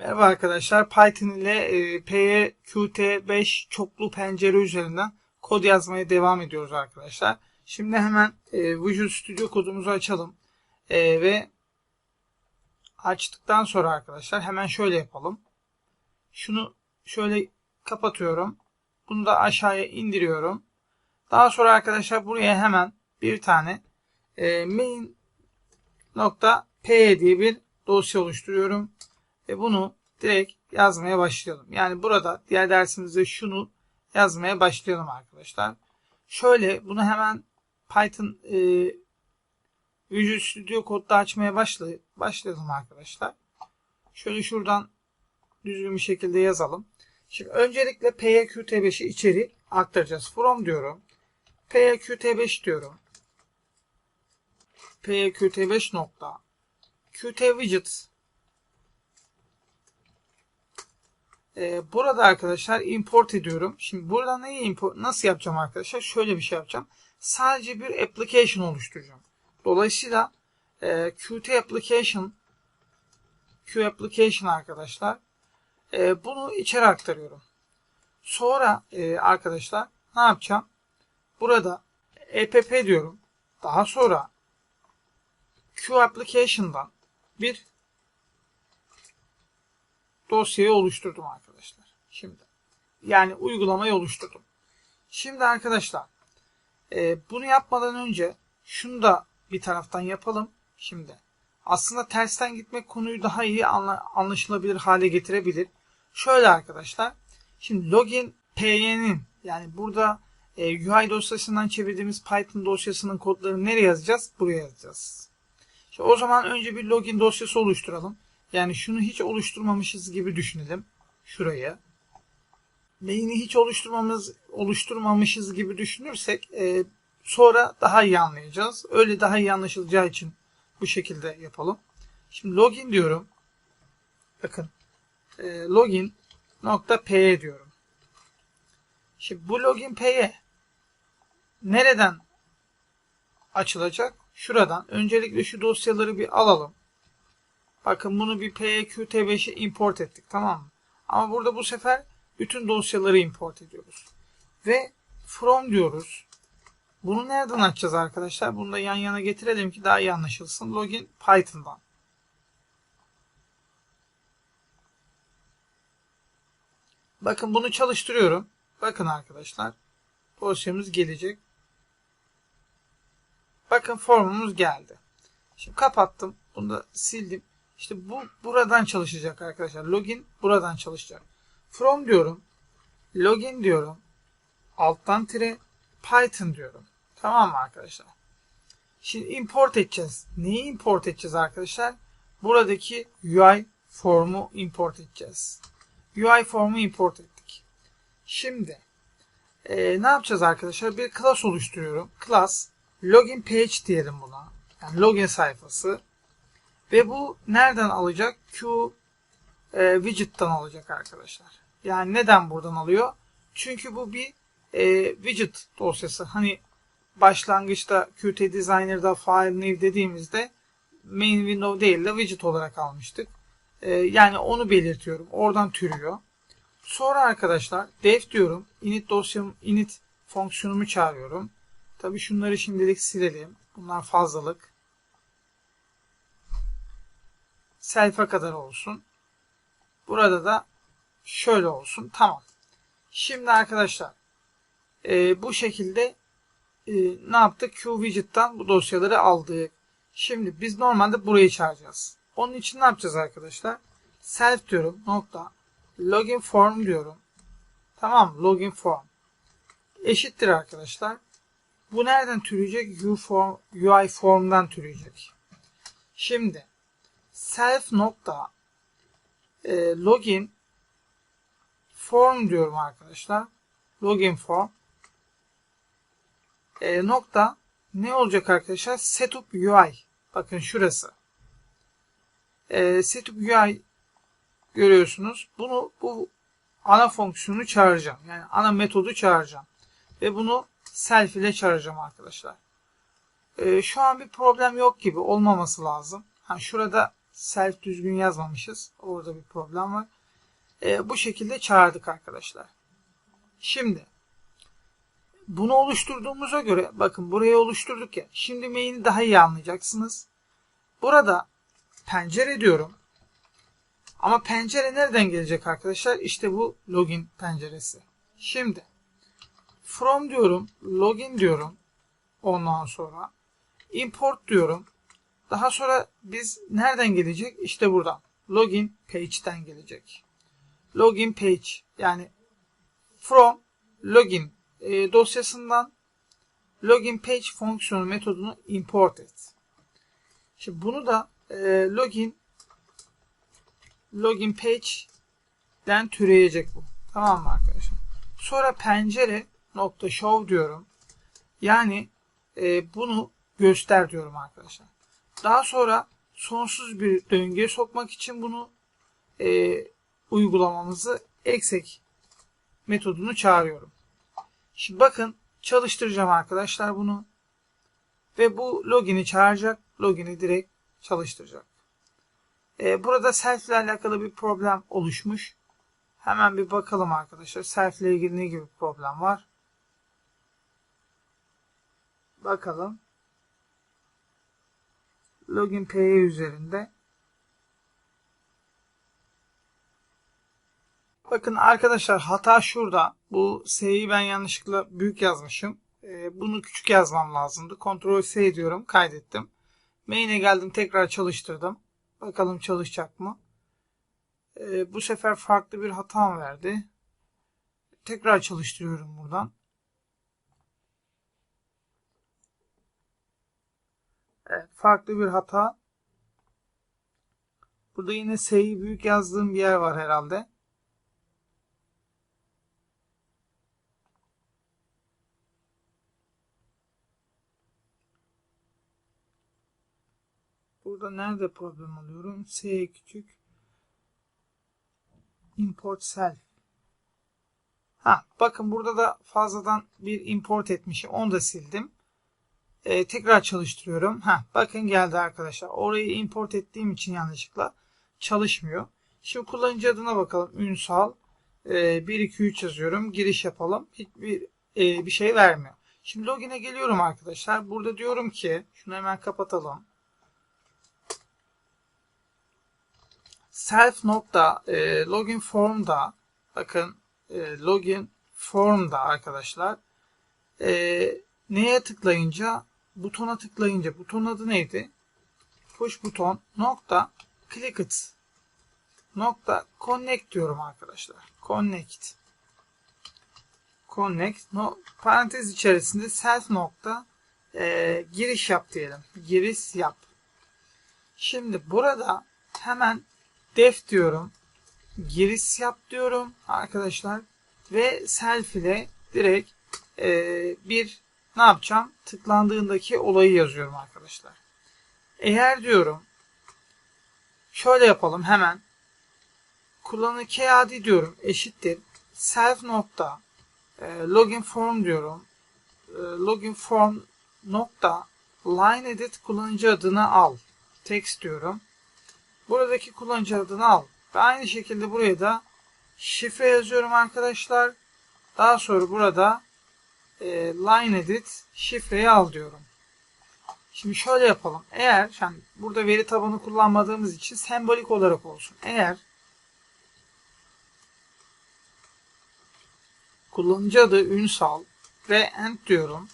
Merhaba arkadaşlar. Python ile e, PyQt5 çoklu pencere üzerinden kod yazmaya devam ediyoruz arkadaşlar. Şimdi hemen e, Visual Studio kodumuzu açalım. E, ve açtıktan sonra arkadaşlar hemen şöyle yapalım. Şunu şöyle kapatıyorum. Bunu da aşağıya indiriyorum. Daha sonra arkadaşlar buraya hemen bir tane e, main.py diye bir dosya oluşturuyorum. Ve bunu direkt yazmaya başlayalım. Yani burada diğer dersimizde şunu yazmaya başlayalım arkadaşlar. Şöyle bunu hemen Python e, Visual Studio Code'da açmaya başlay başlayalım arkadaşlar. Şöyle şuradan düzgün bir şekilde yazalım. Şimdi öncelikle PYQT5'i içeri aktaracağız. From diyorum. PYQT5 diyorum. PYQT5 nokta Qt widget Ee, burada arkadaşlar import ediyorum. Şimdi burada neyi import nasıl yapacağım arkadaşlar? Şöyle bir şey yapacağım. Sadece bir application oluşturacağım. Dolayısıyla e, Qt application Q application arkadaşlar e, bunu içeri aktarıyorum. Sonra e, arkadaşlar ne yapacağım? Burada app diyorum. Daha sonra Q application'dan bir dosyayı oluşturdum arkadaşlar. Şimdi yani uygulamayı oluşturdum. Şimdi arkadaşlar e, bunu yapmadan önce şunu da bir taraftan yapalım. Şimdi aslında tersten gitmek konuyu daha iyi anla, anlaşılabilir hale getirebilir. Şöyle arkadaşlar. Şimdi login py'nin yani burada e, UI dosyasından çevirdiğimiz Python dosyasının kodlarını nereye yazacağız? Buraya yazacağız. Şimdi o zaman önce bir login dosyası oluşturalım. Yani şunu hiç oluşturmamışız gibi düşünelim. Şuraya. Main'i hiç oluşturmamız, oluşturmamışız gibi düşünürsek e, sonra daha iyi anlayacağız. Öyle daha iyi anlaşılacağı için bu şekilde yapalım. Şimdi login diyorum. Bakın. E, login nokta diyorum. Şimdi bu login p'ye nereden açılacak? Şuradan. Öncelikle şu dosyaları bir alalım. Bakın bunu bir PQT5'e import ettik tamam mı? Ama burada bu sefer bütün dosyaları import ediyoruz. Ve from diyoruz. Bunu nereden açacağız arkadaşlar? Bunu da yan yana getirelim ki daha iyi anlaşılsın. Login Python'dan. Bakın bunu çalıştırıyorum. Bakın arkadaşlar. Dosyamız gelecek. Bakın formumuz geldi. Şimdi kapattım. Bunu da sildim. İşte bu buradan çalışacak arkadaşlar. Login buradan çalışacak. From diyorum. Login diyorum. Alttan tire Python diyorum. Tamam mı arkadaşlar? Şimdi import edeceğiz. Neyi import edeceğiz arkadaşlar? Buradaki UI formu import edeceğiz. UI formu import ettik. Şimdi e, ne yapacağız arkadaşlar? Bir class oluşturuyorum. Class login page diyelim buna. Yani login sayfası. Ve bu nereden alacak? Q e, widget'tan alacak arkadaşlar. Yani neden buradan alıyor? Çünkü bu bir e, widget dosyası. Hani başlangıçta Qt Designer'da file new dediğimizde main window değil de widget olarak almıştık. E, yani onu belirtiyorum. Oradan türüyor. Sonra arkadaşlar def diyorum. Init dosyam init fonksiyonumu çağırıyorum. Tabi şunları şimdilik silelim. Bunlar fazlalık. Self'e kadar olsun. Burada da şöyle olsun. Tamam. Şimdi arkadaşlar e, bu şekilde e, ne yaptık? Q widget'tan bu dosyaları aldık. Şimdi biz normalde burayı çağıracağız. Onun için ne yapacağız arkadaşlar? Self diyorum. Nokta. Login form diyorum. Tamam Login form. Eşittir arkadaşlar. Bu nereden türeyecek? UI, form, UI form'dan türeyecek. Şimdi self nokta e, login form diyorum arkadaşlar. Login form e, nokta ne olacak arkadaşlar? Setup UI. Bakın şurası. E, setup UI görüyorsunuz. Bunu bu ana fonksiyonu çağıracağım. Yani ana metodu çağıracağım. Ve bunu self ile çağıracağım arkadaşlar. E, şu an bir problem yok gibi olmaması lazım. Ha, şurada self düzgün yazmamışız. Orada bir problem var. E, bu şekilde çağırdık arkadaşlar. Şimdi bunu oluşturduğumuza göre bakın burayı oluşturduk ya. Şimdi main'i daha iyi anlayacaksınız. Burada pencere diyorum. Ama pencere nereden gelecek arkadaşlar? İşte bu login penceresi. Şimdi from diyorum, login diyorum. Ondan sonra import diyorum. Daha sonra biz nereden gelecek? İşte buradan. Login page'den gelecek. Login page yani from login e, dosyasından login page fonksiyonu metodunu import et. Şimdi bunu da e, login login page'den türeyecek bu. Tamam mı arkadaşlar? Sonra pencere nokta show diyorum. Yani e, bunu göster diyorum arkadaşlar. Daha sonra sonsuz bir döngüye sokmak için bunu e, uygulamamızı exec metodunu çağırıyorum. Şimdi bakın çalıştıracağım arkadaşlar bunu. Ve bu login'i çağıracak. Login'i direkt çalıştıracak. Ee, burada self ile alakalı bir problem oluşmuş. Hemen bir bakalım arkadaşlar. Self ile ilgili ne gibi problem var. Bakalım. Login PY üzerinde. Bakın arkadaşlar hata şurada. Bu S'yi ben yanlışlıkla büyük yazmışım. Ee, bunu küçük yazmam lazımdı. Ctrl S diyorum. Kaydettim. Main'e geldim. Tekrar çalıştırdım. Bakalım çalışacak mı? Ee, bu sefer farklı bir hata verdi. Tekrar çalıştırıyorum buradan. Evet, farklı bir hata. Burada yine S'yi büyük yazdığım bir yer var herhalde. Burada nerede problem alıyorum? S küçük. Import self. Ha, bakın burada da fazladan bir import etmişim. Onu da sildim. Ee, tekrar çalıştırıyorum. Ha, bakın geldi arkadaşlar. Orayı import ettiğim için yanlışlıkla çalışmıyor. Şimdi kullanıcı adına bakalım. Ünsal. Ee, 1, 2, 3 yazıyorum. Giriş yapalım. Hiçbir e, bir şey vermiyor. Şimdi login'e geliyorum arkadaşlar. Burada diyorum ki şunu hemen kapatalım. self nokta e, login formda bakın e, login formda arkadaşlar e, neye tıklayınca butona tıklayınca buton adı neydi? Push buton nokta click it nokta connect diyorum arkadaşlar. Connect connect no, parantez içerisinde self nokta e, giriş yap diyelim. Giriş yap. Şimdi burada hemen def diyorum. Giriş yap diyorum arkadaşlar. Ve self ile direkt e, bir ne yapacağım? Tıklandığındaki olayı yazıyorum arkadaşlar. Eğer diyorum şöyle yapalım hemen. Kullanıcı kağıdı diyorum eşittir. Self nokta e, login form diyorum. E, login form nokta line edit kullanıcı adını al. Text diyorum. Buradaki kullanıcı adını al. Ve aynı şekilde buraya da şifre yazıyorum arkadaşlar. Daha sonra burada e, line edit şifreyi al diyorum. Şimdi şöyle yapalım. Eğer yani burada veri tabanı kullanmadığımız için sembolik olarak olsun. Eğer kullanıcı adı Ünsal ve end diyorum.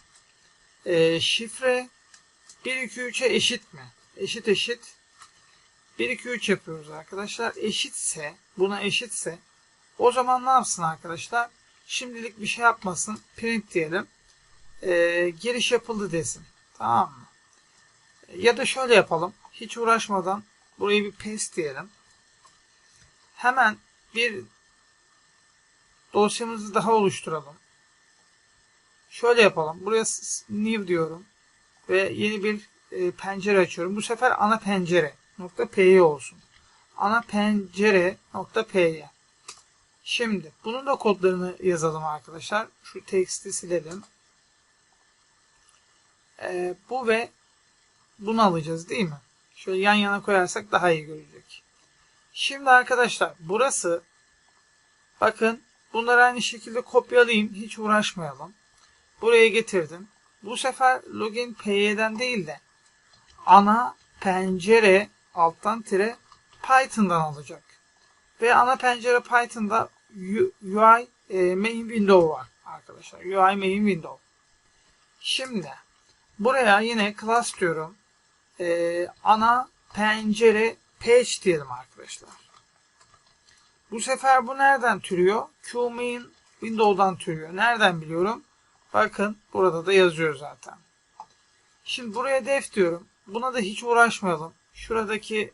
E, şifre 1 2 3'e eşit mi? Eşit eşit 1 2 3 yapıyoruz arkadaşlar. Eşitse, buna eşitse o zaman ne yapsın arkadaşlar? Şimdilik bir şey yapmasın. Print diyelim. Ee, giriş yapıldı desin. Tamam mı? Ya da şöyle yapalım. Hiç uğraşmadan burayı bir paste diyelim. Hemen bir dosyamızı daha oluşturalım. Şöyle yapalım. Buraya new diyorum. Ve yeni bir e, pencere açıyorum. Bu sefer ana pencere nokta py olsun. Ana pencere nokta py. Şimdi bunun da kodlarını yazalım arkadaşlar. Şu teksti silelim. Ee, bu ve bunu alacağız değil mi? Şöyle yan yana koyarsak daha iyi görecek. Şimdi arkadaşlar burası bakın bunları aynı şekilde kopyalayayım. Hiç uğraşmayalım. Buraya getirdim. Bu sefer login py'den değil de ana pencere alttan tire Python'dan alacak. Ve ana pencere Python'da UI e, main window var arkadaşlar. UI main window. Şimdi buraya yine class diyorum. E, ana pencere page diyelim arkadaşlar. Bu sefer bu nereden türüyor? QMain Windows'dan türüyor. Nereden biliyorum? Bakın burada da yazıyor zaten. Şimdi buraya def diyorum. Buna da hiç uğraşmayalım. Şuradaki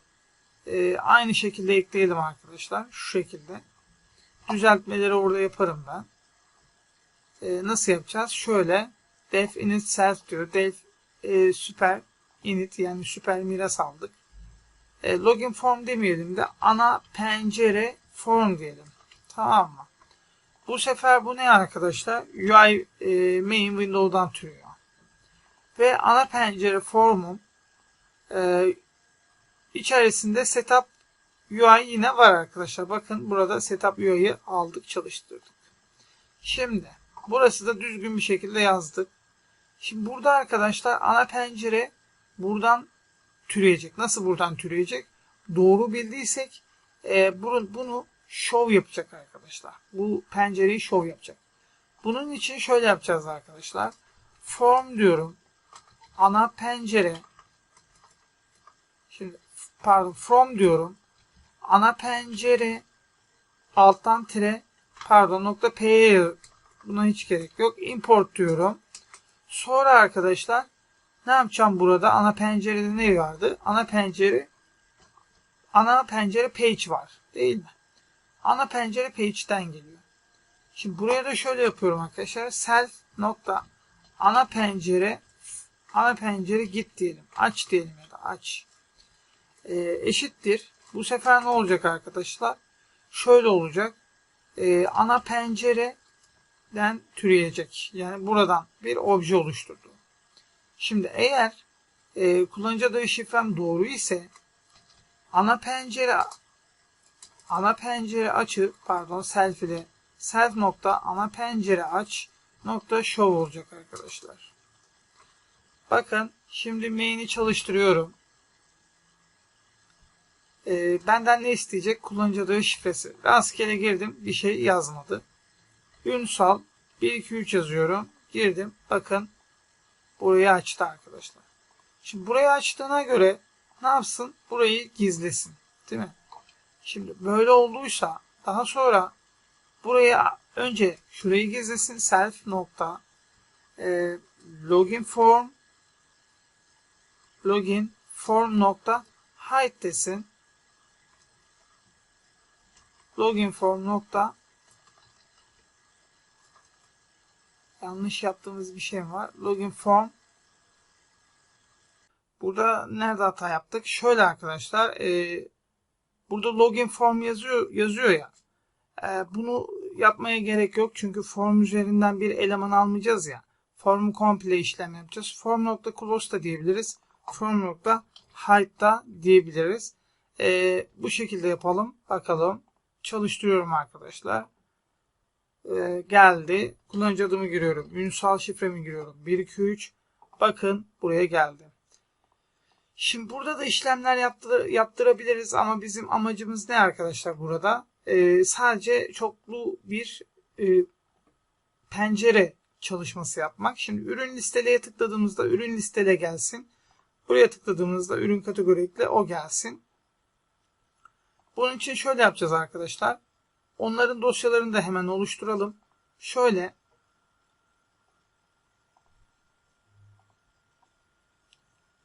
e, aynı şekilde ekleyelim arkadaşlar. Şu şekilde. Düzeltmeleri orada yaparım ben. E, nasıl yapacağız? Şöyle def init self diyor. Def e, süper init yani süper miras aldık. E, login form demeyelim de ana pencere form diyelim. Tamam mı? Bu sefer bu ne arkadaşlar? UI e, main window'dan türüyor. Ve ana pencere formun e, içerisinde setup UI yine var arkadaşlar. Bakın burada setup UI'yi aldık çalıştırdık. Şimdi burası da düzgün bir şekilde yazdık. Şimdi burada arkadaşlar ana pencere buradan türeyecek. Nasıl buradan türeyecek? Doğru bildiysek e, bunu, bunu show yapacak arkadaşlar. Bu pencereyi show yapacak. Bunun için şöyle yapacağız arkadaşlar. Form diyorum. Ana pencere. Şimdi pardon from diyorum. Ana pencere alttan tire pardon nokta p'ye buna hiç gerek yok. Import diyorum. Sonra arkadaşlar ne yapacağım burada? Ana pencerede ne vardı? Ana pencere ana pencere page var. Değil mi? Ana pencere page'den geliyor. Şimdi buraya da şöyle yapıyorum arkadaşlar. Self nokta ana pencere ana pencere git diyelim. Aç diyelim ya da aç. Ee, eşittir. Bu sefer ne olacak arkadaşlar? Şöyle olacak. Ee, ana pencereden türeyecek. Yani buradan bir obje oluşturdu. Şimdi eğer e, kullanıcı adı şifrem doğru ise ana pencere ana pencere açı pardon self ile self nokta ana pencere aç nokta show olacak arkadaşlar. Bakın şimdi main'i çalıştırıyorum. Ee, benden ne isteyecek? Kullanıcı adı şifresi. Rastgele girdim. Bir şey yazmadı. Ünsal 123 yazıyorum. Girdim. Bakın burayı açtı arkadaşlar. Şimdi burayı açtığına göre ne yapsın? Burayı gizlesin. Değil mi? Şimdi böyle olduysa daha sonra buraya önce şurayı gizlesin self nokta e, login form login form nokta hide desin login form nokta yanlış yaptığımız bir şey var. Login form burada nerede hata yaptık? Şöyle arkadaşlar e, burada login form yazıyor yazıyor ya e, bunu yapmaya gerek yok. Çünkü form üzerinden bir eleman almayacağız ya. Formu komple işlem yapacağız. Form nokta close da diyebiliriz. Form nokta hide da diyebiliriz. E, bu şekilde yapalım. Bakalım. Çalıştırıyorum arkadaşlar. E, geldi. Kullanıcı adımı giriyorum. Ünsal şifremi giriyorum. 1, 2, 3. Bakın buraya geldi. Şimdi burada da işlemler yaptır, yaptırabiliriz ama bizim amacımız ne arkadaşlar burada? Ee, sadece çoklu bir e, pencere çalışması yapmak. Şimdi ürün listeleye tıkladığımızda ürün listele gelsin. Buraya tıkladığımızda ürün kategori ekle o gelsin. Bunun için şöyle yapacağız arkadaşlar. Onların dosyalarını da hemen oluşturalım. Şöyle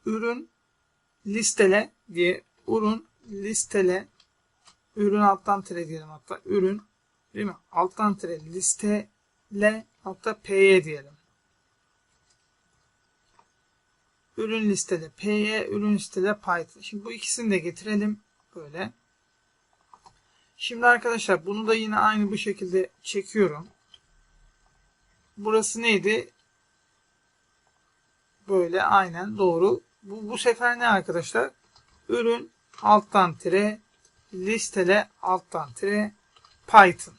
ürün listele diye ürün listele ürün alttan tire diyelim hatta ürün değil mi? Alttan tire listele nokta py diyelim. Ürün listele py, ürün listele python. Şimdi bu ikisini de getirelim böyle. Şimdi arkadaşlar bunu da yine aynı bu şekilde çekiyorum. Burası neydi? Böyle aynen doğru. Bu, bu sefer ne arkadaşlar? ürün alttan tire listele alttan tire Python.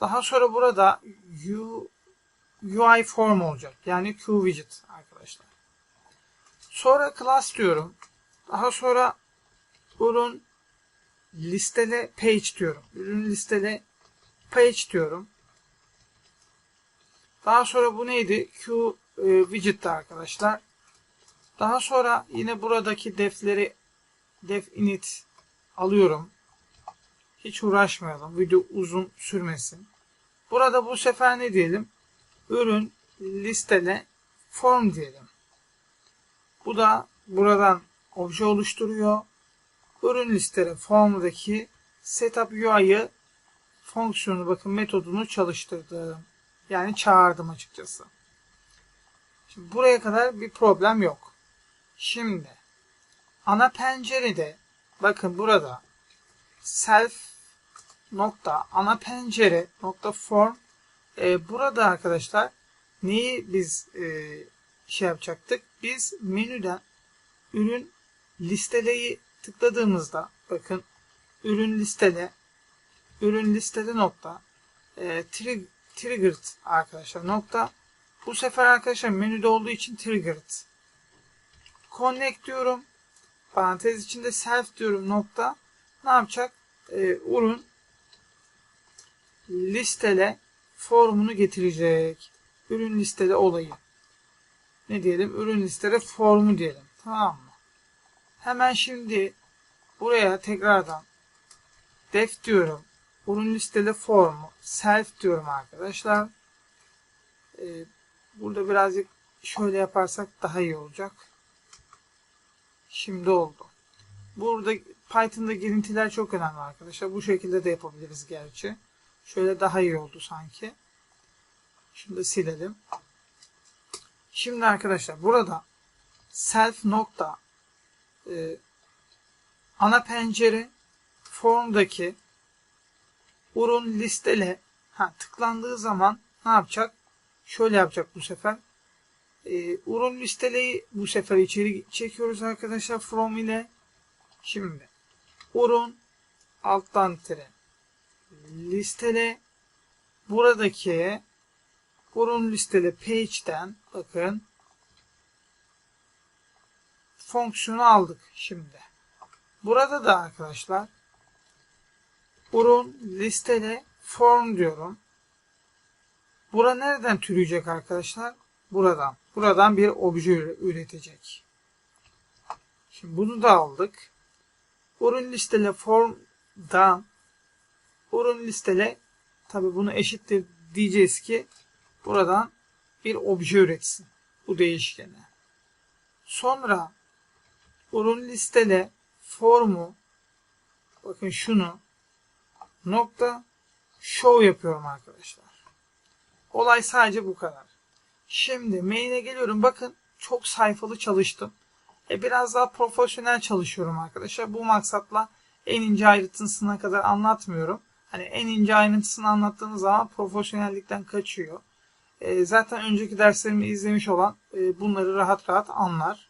Daha sonra burada U, UI form olacak. Yani QWidget arkadaşlar. Sonra class diyorum. Daha sonra ürün listele page diyorum. Ürün listele page diyorum. Daha sonra bu neydi? Q e, widget'ti arkadaşlar. Daha sonra yine buradaki defleri def init alıyorum. Hiç uğraşmayalım. Video uzun sürmesin. Burada bu sefer ne diyelim? Ürün listele form diyelim. Bu da buradan obje oluşturuyor. Ürün listele formdaki setup UI'yı fonksiyonu bakın metodunu çalıştırdım. Yani çağırdım açıkçası. Şimdi buraya kadar bir problem yok. Şimdi ana pencerede bakın burada self nokta ana pencere nokta form e, burada arkadaşlar neyi biz e, şey yapacaktık? Biz menüden ürün listeleyi tıkladığımızda bakın ürün listele ürün listele nokta e, trig, triggered arkadaşlar nokta bu sefer arkadaşlar menüde olduğu için triggered connect diyorum parantez içinde self diyorum nokta ne yapacak? E, ürün listele formunu getirecek. Ürün listele olayı. Ne diyelim? Ürün listele formu diyelim. Tamam mı? Hemen şimdi buraya tekrardan def diyorum. Ürün listele formu. Self diyorum arkadaşlar. Ee, burada birazcık şöyle yaparsak daha iyi olacak. Şimdi oldu. Burada Python'da girintiler çok önemli arkadaşlar. Bu şekilde de yapabiliriz gerçi. Şöyle daha iyi oldu sanki. Şunu da silelim. Şimdi arkadaşlar burada self nokta e, ana pencere formdaki ürün listele ha, tıklandığı zaman ne yapacak? Şöyle yapacak bu sefer. E, ürün listeleyi bu sefer içeri çekiyoruz arkadaşlar from ile. Şimdi ürün alttan tire listele buradaki ürün listele page'den bakın fonksiyonu aldık şimdi. Burada da arkadaşlar ürün listele form diyorum. Bura nereden türüyecek arkadaşlar? Buradan. Buradan bir obje üretecek. Şimdi bunu da aldık. Ürün listele form'dan ürün listele tabi bunu eşittir diyeceğiz ki buradan bir obje üretsin. Bu değişkene. Sonra ürün listele formu bakın şunu nokta show yapıyorum arkadaşlar. Olay sadece bu kadar. Şimdi main'e geliyorum. Bakın çok sayfalı çalıştım. E biraz daha profesyonel çalışıyorum arkadaşlar. Bu maksatla en ince ayrıntısına kadar anlatmıyorum. Hani en ince ayrıntısını anlattığınız zaman profesyonellikten kaçıyor. E, zaten önceki derslerimi izlemiş olan e, bunları rahat rahat anlar.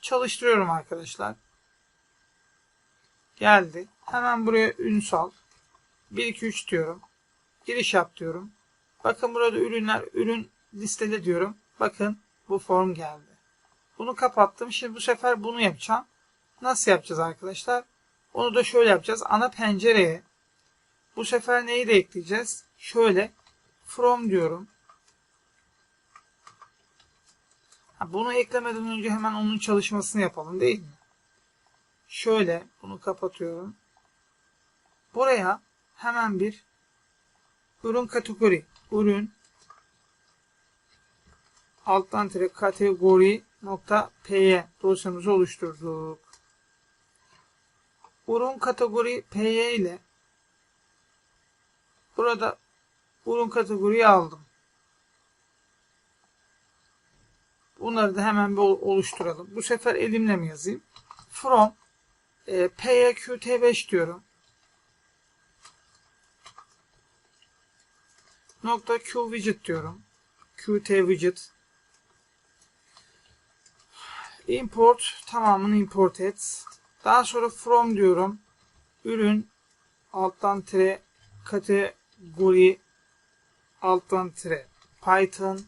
Çalıştırıyorum arkadaşlar. Geldi. Hemen buraya ünsal. 1 2 3 diyorum. Giriş yap diyorum. Bakın burada ürünler, ürün listele diyorum. Bakın bu form geldi. Bunu kapattım. Şimdi bu sefer bunu yapacağım. Nasıl yapacağız arkadaşlar? Onu da şöyle yapacağız. Ana pencereye bu sefer neyi de ekleyeceğiz? Şöyle from diyorum. Bunu eklemeden önce hemen onun çalışmasını yapalım değil mi? Şöyle bunu kapatıyorum. Buraya hemen bir ürün kategori, ürün alttan tire kategori nokta py dosyamızı oluşturduk. Ürün kategori py ile burada ürün kategoriyi aldım. Bunları da hemen bir oluşturalım. Bu sefer elimle mi yazayım? From e, pyqt5 diyorum. Nokta q widget diyorum. qt widget import tamamını import et. Daha sonra from diyorum. Ürün alttan tire kategori alttan tire Python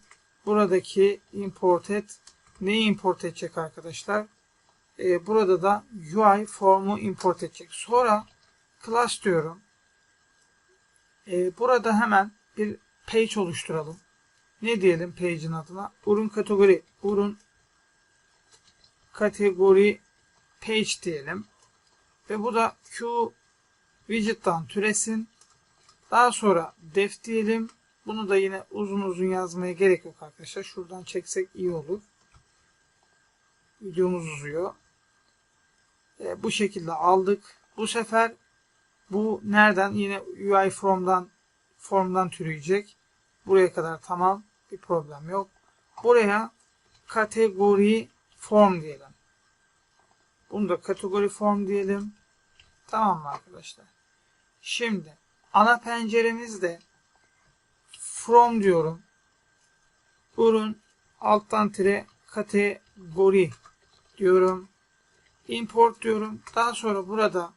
buradaki import et neyi import edecek arkadaşlar? Ee, burada da UI formu import edecek. Sonra class diyorum. Ee, burada hemen bir page oluşturalım. Ne diyelim page'in adına? Ürün kategori. Ürün kategori page diyelim. Ve bu da Q widget'tan türesin. Daha sonra def diyelim. Bunu da yine uzun uzun yazmaya gerek yok arkadaşlar. Şuradan çeksek iyi olur. Videomuz uzuyor. E, bu şekilde aldık. Bu sefer bu nereden? Yine UI form'dan formdan türeyecek. Buraya kadar tamam. Bir problem yok. Buraya kategori form diyelim. Bunu da kategori form diyelim. Tamam mı arkadaşlar? Şimdi ana penceremizde from diyorum. Ürün alttan tire kategori diyorum. Import diyorum. Daha sonra burada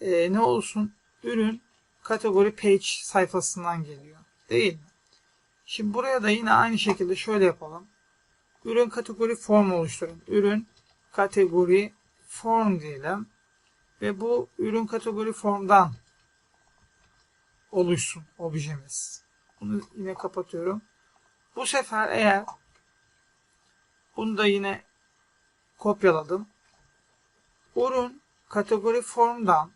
e, ne olsun? Ürün kategori page sayfasından geliyor. Değil mi? Şimdi buraya da yine aynı şekilde şöyle yapalım. Ürün kategori form oluşturun. Ürün kategori form diyelim. Ve bu ürün kategori formdan oluşsun objemiz. Bunu yine kapatıyorum. Bu sefer eğer bunu da yine kopyaladım. Ürün kategori formdan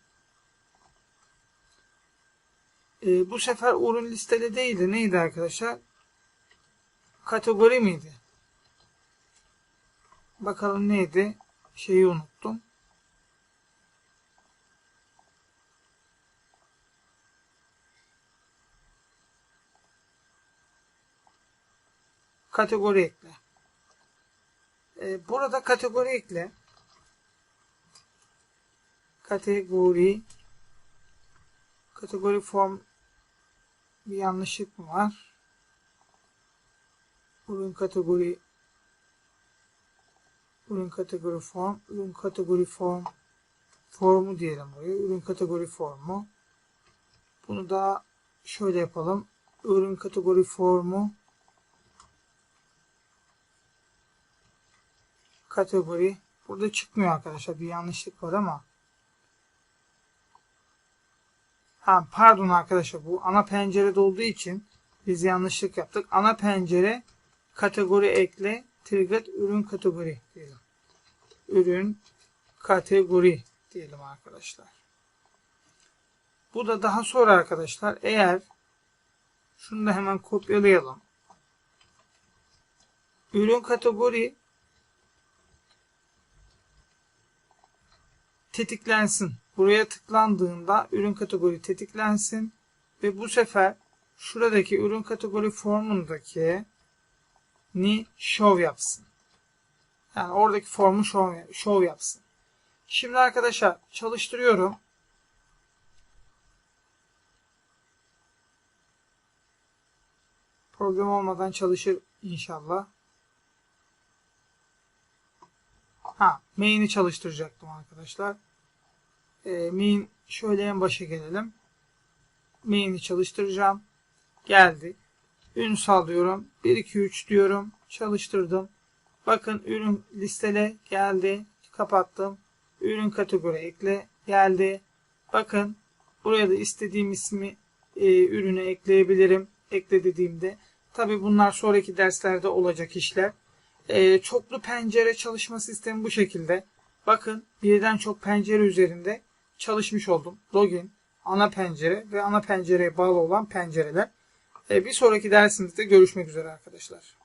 e, bu sefer ürün listeli değildi. Neydi arkadaşlar? Kategori miydi? Bakalım neydi? Şeyi unuttum. Kategori ekle. Ee, burada kategori ekle. Kategori kategori form bir yanlışlık mı var? Ürün kategori ürün kategori form ürün kategori form formu diyelim buraya. Ürün kategori formu. Bunu da şöyle yapalım. Ürün kategori formu kategori burada çıkmıyor arkadaşlar. Bir yanlışlık var ama. Ha, pardon arkadaşlar bu ana pencerede olduğu için biz yanlışlık yaptık. Ana pencere kategori ekle trigger ürün kategori diyelim. Ürün kategori diyelim arkadaşlar. Bu da daha sonra arkadaşlar eğer şunu da hemen kopyalayalım. Ürün kategori tetiklensin. Buraya tıklandığında ürün kategori tetiklensin ve bu sefer şuradaki ürün kategori formundaki ni show yapsın. Yani oradaki formu show, show yapsın. Şimdi arkadaşlar çalıştırıyorum. Problem olmadan çalışır inşallah. Ha, main'i çalıştıracaktım arkadaşlar. E, main şöyle en başa gelelim. Main'i çalıştıracağım. Geldi. Ün sağlıyorum. 1 2 3 diyorum. Çalıştırdım. Bakın ürün listele geldi. Kapattım. Ürün kategori ekle geldi. Bakın buraya da istediğim ismi e, ürüne ekleyebilirim. Ekle dediğimde. Tabi bunlar sonraki derslerde olacak işler. E, çoklu pencere çalışma sistemi bu şekilde. Bakın birden çok pencere üzerinde çalışmış oldum. Login, ana pencere ve ana pencereye bağlı olan pencereler. E, bir sonraki dersimizde görüşmek üzere arkadaşlar.